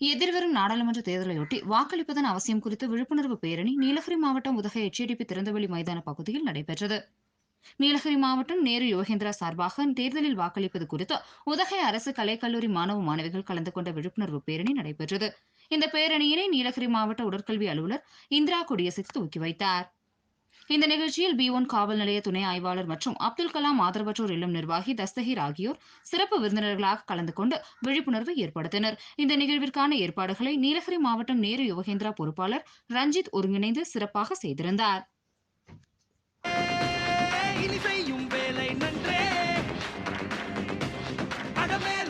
எதிர்வரும் நாடாளுமன்ற தேர்தலையொட்டி வாக்களிப்பதன் அவசியம் குறித்து விழிப்புணர்வு பேரணி நீலகிரி மாவட்டம் உதகை எச்ஏடிபி திறந்தவெளி மைதான பகுதியில் நடைபெற்றது. நீலகிரி மாவட்டம் நேரு யோகேந்திரா சார்பாக தேர்தலில் வாக்களிப்பது குறித்து உதகை அரசு கலைக்கல்லூரி மாணவ மாணவிகள் கலந்து கொண்ட விழிப்புணர்வு பேரணி நடைபெற்றது. இந்த பேரணியினை நீலகிரி மாவட்ட உடற்கல்வி அலுவலர் இந்திரா கொடியசைத்து துவக்கி வைத்தார். இந்த நிகழ்ச்சியில் பி ஒன் காவல் நிலைய துணை ஆய்வாளர் மற்றும் அப்துல் கலாம் ஆதரவற்றோர் இல்லம் நிர்வாகி தஸ்தகிர் ஆகியோர் சிறப்பு விருந்தினர்களாக கலந்து கொண்டு விழிப்புணர்வு ஏற்படுத்தினர். இந்த நிகழ்விற்கான ஏற்பாடுகளை நீலகிரி மாவட்டம் நேரு யுவகேந்திரா பொறுப்பாளர் ரஞ்சித் ஒருங்கிணைந்து சிறப்பாக செய்திருந்தார். வேலை நன்றே. அடமேல்